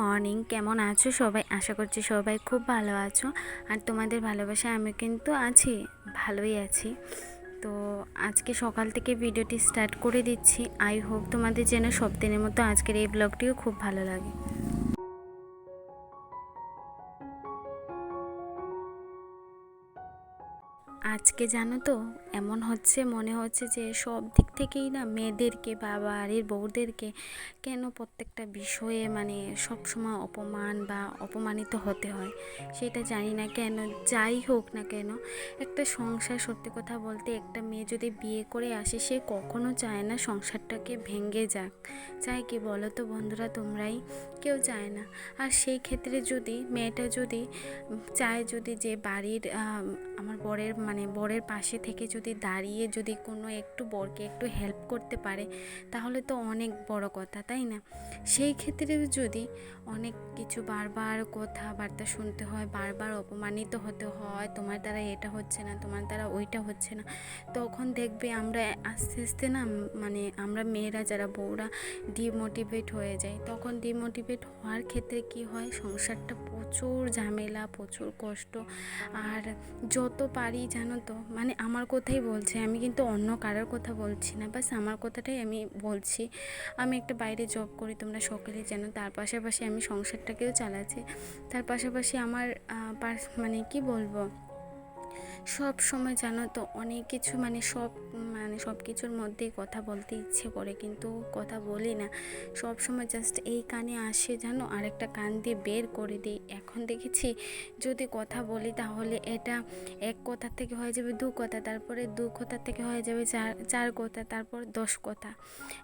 Morning, কেমন আছো সবাই? আশা করছি সবাই খুব ভালো আছো। আর তোমাদের ভালোবাসায় আমি কিন্তু আছি, ভালোই আছি। তো আজকে সকাল থেকে ভিডিওটি স্টার্ট করে দিচ্ছি। আই হোপ তোমাদের যেন সব দিনের মতো আজকের এই ব্লগটিও খুব ভালো লাগে। আজকে জানো তো, এমন হচ্ছে, মনে হচ্ছে যে সব দিক থেকেই না মেয়েদেরকে বা বাড়ির বউদেরকে কেন প্রত্যেকটা বিষয়ে মানে সব সময় অপমান বা অপমানিত হতে হয়, সেটা জানি না কেন, যাই হোক না কেন। একটা সংসার সত্যি কথা বলতে একটা মেয়ে যদি বিয়ে করে আসে, সে কখনো চায় না সংসারটাকে ভেঙে যাক। চায় কি বলো তো বন্ধুরা, তোমরাই, কেউ চায় না। আর সেই ক্ষেত্রে যদি, মেয়েটা যদি, চায় যদি যে বাড়ির আমার বরের মানে বরের পাশে থেকে যদি দাঁড়িয়ে যদি কোনো একটু বরকে একটু হেল্প করতে পারে, তাহলে তো অনেক বড় কথা, তাই না? সেই ক্ষেত্রে যদি অনেক কিছু বারবার কথাবার্তা শুনতে হয়, বারবার অপমানিত হতে হয়, তোমার দ্বারা এটা হচ্ছে না, তোমার দ্বারা ওইটা হচ্ছে না, তখন দেখবে আমরা আস্তে আস্তে না মানে আমরা মেয়েরা যারা বউরা ডিমোটিভেট হয়ে যায় তখন ডিমোটিভেট হওয়ার ক্ষেত্রে কি হয়? সংসারটা প্রচুর ঝামেলা, প্রচুর কষ্ট, আর যত পারি জানো তো? মানে আমার কথাই বলছে। আমি কিন্তু অন্য কারোর কথা বলছি না। বাস আমার কথাটাই আমি বলছি। আমি একটা বাইরে জব করি, তোমরা সকলেই জানো। তার পাশাপাশি আমি সংসারটাকেও চালাচ্ছি। তার পাশাপাশি আমার মানে কি বলব? সব সময় জানো তো অনেক কিছু মানে সব মানে সব কিছুর মধ্যেই কথা বলতে ইচ্ছে করে, কিন্তু কথা বলি না। সব সময় জাস্ট এই কানে আসে জানো আরেকটা কান দিয়ে বের করে দিই। এখন দেখেছি যদি কথা বলি তাহলে এটা এক কথা থেকে হয়ে যাবে দু কথা, তারপরে দু কথা থেকে হয়ে যাবে চার চার কথা, তারপর দশ কথা।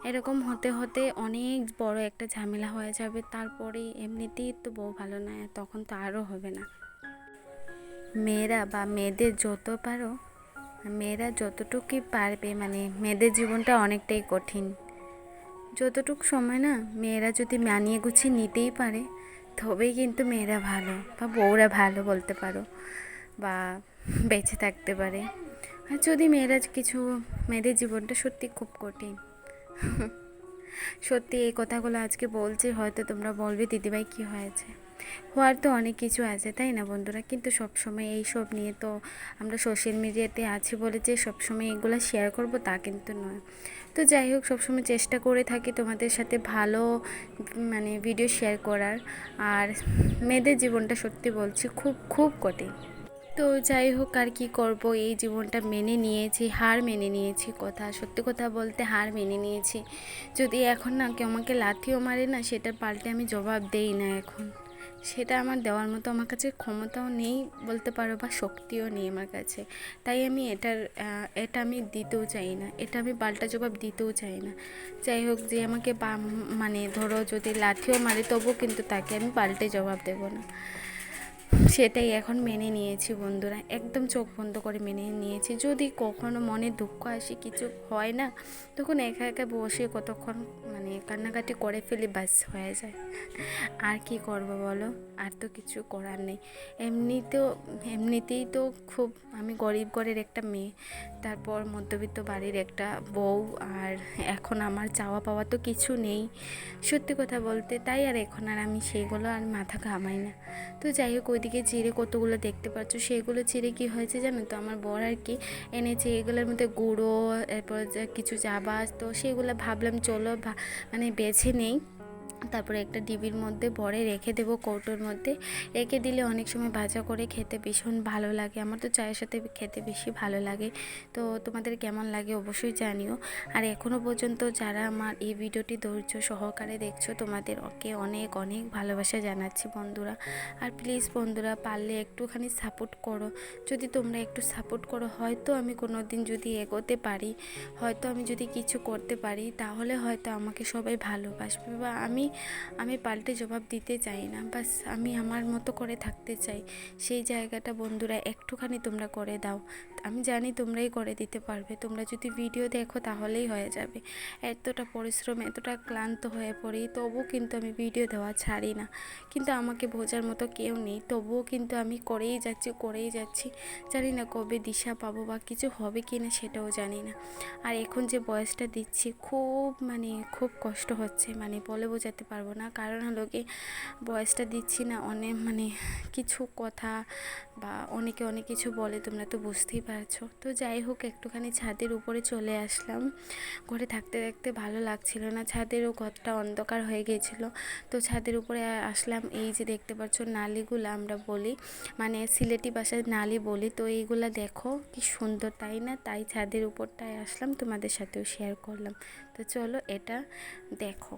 এরকম হতে হতে অনেক বড় একটা ঝামেলা হয়ে যাবে, তারপরে এমনিতেই তো বউ ভালো না তখন তো আরও হবে না। মেয়েরা বা মেয়েদের যত পারো, মেয়েরা যতটুকুই পারবে মানে মেয়েদের জীবনটা অনেকটাই কঠিন। যতটুকু সময় না মেয়েরা যদি মানিয়ে গুছিয়ে নিতেই পারে, তবেই কিন্তু মেয়েরা ভালো বা বউরা ভালো বলতে পারো বা বেঁচে থাকতে পারে। আর যদি মেয়েরা কিছু, মেয়েদের জীবনটা সত্যি খুব কঠিন সত্যি এই কথাগুলো আজকে বলছি, হয়তো তোমরা বলবে, দিদিভাই, কি হয়েছে? হওয়ার তো অনেক কিছু আছে, তাই না বন্ধুরা? কিন্তু সব সময় এই সব নিয়ে তো আমরা সোশ্যাল মিডিয়াতে আছি বলে যে সব সময় এগুলো শেয়ার করব তা কিন্তু নয়। তো যাই হোক, সবসময় চেষ্টা করে থাকি তোমাদের সাথে ভালো মানে ভিডিও শেয়ার করার। আর মেয়েদের জীবনটা সত্যি বলছি, খুব খুব কঠিন। তো যাই হোক আর কি করব, এই জীবনটা মেনে নিয়েছি, হার মেনে নিয়েছি কথা, সত্যি কথা বলতে হার মেনে নিয়েছি। যদি এখন না কেউ আমাকে লাথিও মারে না সেটা পাল্টে আমি জবাব দেই না এখন। সেটা আমার দেওয়ার মতো আমার কাছে ক্ষমতাও নেই বলতে পারো বা শক্তিও নেই আমার কাছে। তাই আমি এটার এটা আমি দিতেও চাই না, এটা আমি পাল্টা জবাব দিতেও চাই না। যাই হোক যে আমাকে মানে ধরো যদি লাথিও মারে তবু কিন্তু তাকে আমি পাল্টে জবাব দেবো না। সেটাই এখন মেনে নিয়েছি বন্ধুরা। একদম চোখ বন্ধ করে মেনে নিয়েছি। যদি কখনো মনে দুঃখ আসে, কিছু হয় না, তখন একা একা বসে কতক্ষণ মানে কান্নাকাটি করে ফেলি বাস হয়ে যায়। আর কি করব বলো? আর তো কিছু করার নেই। এমনিতেও, এমনিতেই তো খুব, আমি গরিব ঘরের একটা মেয়ে। তারপর মধ্যবিত্ত বাড়ির একটা বউ। আর এখন আমার চাওয়া পাওয়া তো কিছু নেই। সত্যি কথা বলতে, তাই আর এখন আর আমি সেইগুলো আর মাথা ঘামাই না। তো যাই হোক, ওইদিকে চিড়ে কতগুলো দেখতে পাচ্ছ, সেগুলো চিড়ে কি হয়েছে জানো তো? আমার বর আর কি এনেছে এগুলোর মধ্যে গুঁড়ো, এরপর কিছু চাবাস তো সেগুলো ভাবলাম চলো মানে বেছে নেই। তারপরে একটা ডিবির মধ্যে ভরে রেখে দেবো কৌটোর মধ্যে। রেখে দিলে অনেক সময় ভাজা করে খেতে ভীষণ ভালো লাগে। আমার তো চায়ের সাথে খেতে বেশি ভালো লাগে। তো তোমাদের কেমন লাগে অবশ্যই জানিও। আর এখনও পর্যন্ত যারা আমার এই ভিডিওটি ধৈর্য সহকারে দেখছ তোমাদের ওকে অনেক অনেক ভালোবাসা জানাচ্ছি বন্ধুরা। আর প্লিজ বন্ধুরা, পারলে একটুখানি সাপোর্ট করো। যদি তোমরা একটু সাপোর্ট করো, হয়তো আমি কোনো দিন যদি এগোতে পারি, হয়তো আমি যদি কিছু করতে পারি, তাহলে হয়তো আমাকে সবাই ভালোবাসবে। বা আমি আমি পাল্টে জবাব দিতে চাই না। বাস আমি আমার মতো করে থাকতে চাই। সেই জায়গাটা বন্ধুরা একটুখানি তোমরা করে দাও। আমি জানি তোমরাই করে দিতে পারবে। তোমরা যদি ভিডিও দেখো তাহলেই হয়ে যাবে। এতটা পরিশ্রম, এতটা ক্লান্ত হয়ে পড়ি, তবুও কিন্তু আমি ভিডিও দেওয়া ছাড়ি না। কিন্তু আমাকে বোঝার মতো কেউ নেই। তবুও কিন্তু আমি করেই যাচ্ছি করেই যাচ্ছি। জানি না কবে দিশা পাবো বা কিছু হবে কি না সেটাও জানি না। আর এখন যে বয়সটা দিচ্ছি, খুব মানে খুব কষ্ট হচ্ছে। মানে বলে বোঝাতে পারব না। কারণ হলো কি, বয়সটা দিচ্ছি না, অনেক মানে কিছু কথা বা অনেকে অনেক কিছু বলে, তোমরা তো বুঝতেই পারছ। তো যাই হোক, একটুখানি ছাদের উপরে চলে আসলাম। ঘরে থাকতে থাকতে ভালো লাগছিল না। ছাদেরও ঘরটা অন্ধকার হয়ে গিয়েছিল তো ছাদের উপরে আসলাম। এই যে দেখতে পাচ্ছ নালিগুলো আমরা বলি মানে সিলেটি ভাষায় নালি বলি। তো এইগুলা দেখো, কি সুন্দর, তাই না? তাই ছাদের উপরটায় আসলাম। তোমাদের সাথেও শেয়ার করলাম। তো চলো এটা দেখো।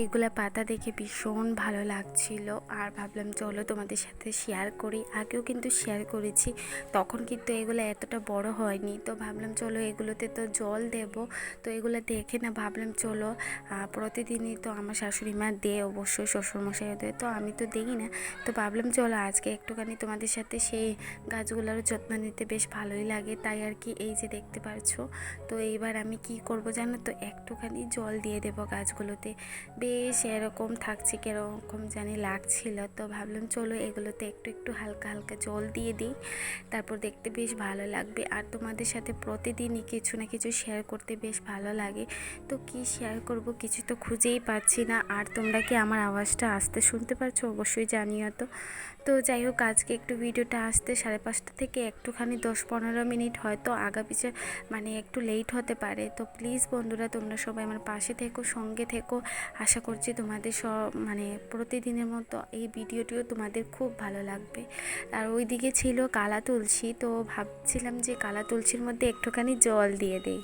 ও এইগুলা পাতা দেখে ভীষণ ভালো লাগছিল। আর ভাবলাম, চলো তোমাদের সাথে শেয়ার করি। আগেও কিন্তু শেয়ার করেছি, তখন কিন্তু এগুলো এতটা বড় হয়নি। তো ভাবলাম, চলো এগুলোতে তো জল দেব। তো এগুলো দেখে না ভাবলাম, চলো প্রতিদিনই তো আমার শাশুড়ি মা দেয় অবশ্যই শ্বশুরমশাই দেয়। তো আমি তো দেখি না। তো ভাবলাম, চলো, আজকে একটুখানি তোমাদের সাথে সেই গাছগুলোর যত্ন নিতে বেশ ভালোই লাগে। তাই আর কি এই যে দেখতে পারছ। তো এইবার আমি কি করব জানো তো, একটুখানি জল দিয়ে দেবো গাছগুলোতে। বেশ এরকম থাকছে কীরকম জানি লাগছিল। তো ভাবলাম চলো এগুলোতে একটু একটু হালকা হালকা জল দিয়ে দিই। তারপর দেখতে বেশ ভালো লাগবে। আর তোমাদের সাথে প্রতিদিনই কিছু না কিছু শেয়ার করতে বেশ ভালো লাগে। তো কি শেয়ার করব কিছু তো খুঁজেই পাচ্ছি না। আর তোমরা কি আমার আওয়াজটা আসতে শুনতে পারছ? অবশ্যই জানিও তো। তো যাই হোক, আজকে একটু ভিডিওটা আসতে সাড়ে পাঁচটা থেকে একটুখানি, দশ পনেরো মিনিট হয়তো আগা পিছে মানে একটু লেট হতে পারে। তো প্লিজ বন্ধুরা, তোমরা সবাই আমার পাশে থেকো, সঙ্গে থেকো। আশা করছি তোমাদের সব মানে প্রতিদিনের মতো এই ভিডিওটিও তোমাদের খুব ভালো লাগবে। আর ওইদিকে ছিল কালা তুলসী, তো ভাবছিলাম যে কালা তুলসীর মধ্যে একটুখানি জল দিয়ে দেই।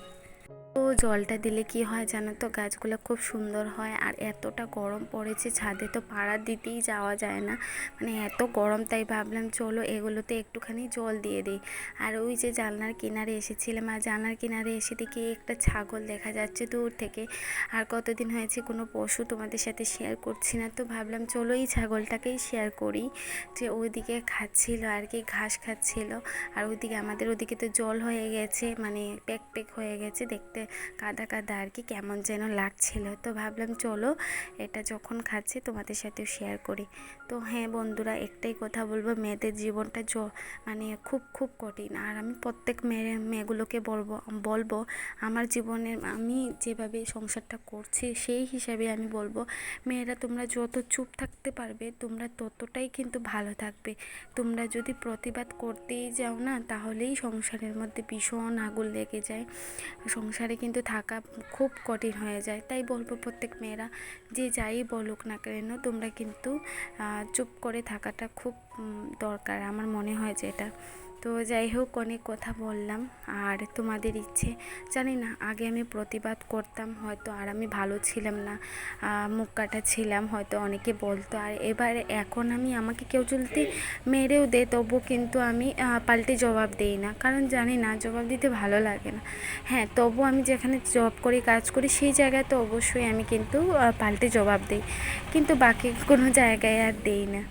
তো জলটা দিলে কি হয় জানো তো? গাছগুলো খুব সুন্দর হয় আর এতটা গরম পড়েছে ছাদে তো পাড়া দিতেই যাওয়া যায় না। মানে এত গরম তাই ভাবলাম চলো এগুলোতে একটুখানি জল দিয়ে দিই। আর ওই যে জানলার কিনারে এসেছিলাম আর জানলার কিনারে এসে দেখি একটা ছাগল দেখা যাচ্ছে দূর থেকে। আর কতদিন হয়েছে কোনো পশু তোমাদের সাথে শেয়ার করছি না তো ভাবলাম চলো এই ছাগলটাকেই শেয়ার করি। যে ওইদিকে খাচ্ছিল আর কি, ঘাস খাচ্ছিল। আর ওইদিকে আমাদের ওদিকে তো জল হয়ে গেছে মানে প্যাক প্যাক হয়ে গেছে দেখতে। কাদা কাদা আর কি কেমন যেন লাগছিল। তো ভাবলাম, চলো, এটা যখন খাচ্ছি তোমাদের সাথেও শেয়ার করি। তো হ্যাঁ বন্ধুরা, একটাই কথা বলব, মেয়েদের জীবনটা মানে খুব খুব কঠিন। আর আমি প্রত্যেক মেয়ে, মেয়েগুলোকে বলব বলব, আমার জীবনে আমি যেভাবে সংসারটা করছি, সেই হিসাবে আমি বলব, মেয়েরা, তোমরা যত চুপ থাকতে পারবে, তোমরা ততটাই কিন্তু ভালো থাকবে। তোমরা যদি প্রতিবাদ করতেই যাও না, তাহলেই সংসারের মধ্যে ভীষণ আগুন লেগে যায়। সংসারে কিন্তু থাকা খুব কঠিন হয়ে যায়। তাই বলব প্রত্যেক মেয়েরা, যে যাই বলুক না কেন, তোমরা কিন্তু চুপ করে থাকাটা খুব দরকার। আমার মনে হয় যে এটা। তো যাই হোক অনেক কথা বললাম। আর তোমাদের ইচ্ছে, জানি না, আগে আমি প্রতিবাদ করতাম হয়তো, আর আমি ভালো ছিলাম না মুখ কাটা ছিলাম, হয়তো অনেকে বলতো। আর এবার এখন আমি আমাকে কেউ যদি মেরেও দে তবু কিন্তু আমি পাল্টে জবাব দিই না। কারণ জানি না, জবাব দিতে ভালো লাগে না। হ্যাঁ তবু আমি যেখানে জব করি, কাজ করি, সেই জায়গায় তো অবশ্যই আমি কিন্তু পাল্টে জবাব দিই। কিন্তু বাকি কোনো জায়গায় আর দিই না।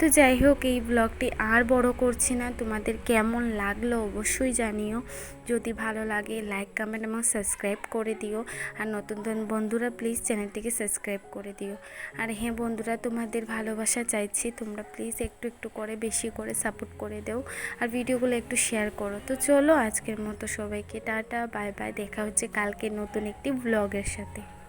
তো যাই হোক, এই ব্লগটি আর বড় করছি না। তোমাদের কেমন লাগল অবশ্যই জানিও। যদি ভালো লাগে লাইক কমেন্ট এবং সাবস্ক্রাইব করে দিও। আর নতুন নতুন বন্ধুরা প্লিজ চ্যানেলটিকে সাবস্ক্রাইব করে দিও। আর হ্যাঁ বন্ধুরা, তোমাদের ভালোবাসা চাইছি। তোমরা প্লিজ একটু একটু করে, বেশি করে সাপোর্ট করে দাও। আর ভিডিওগুলো একটু শেয়ার করো। তো চলো, আজকের মতো সবাইকে টাটা বাই বাই দেখা হচ্ছে কালকে নতুন একটি ব্লগের সাথে।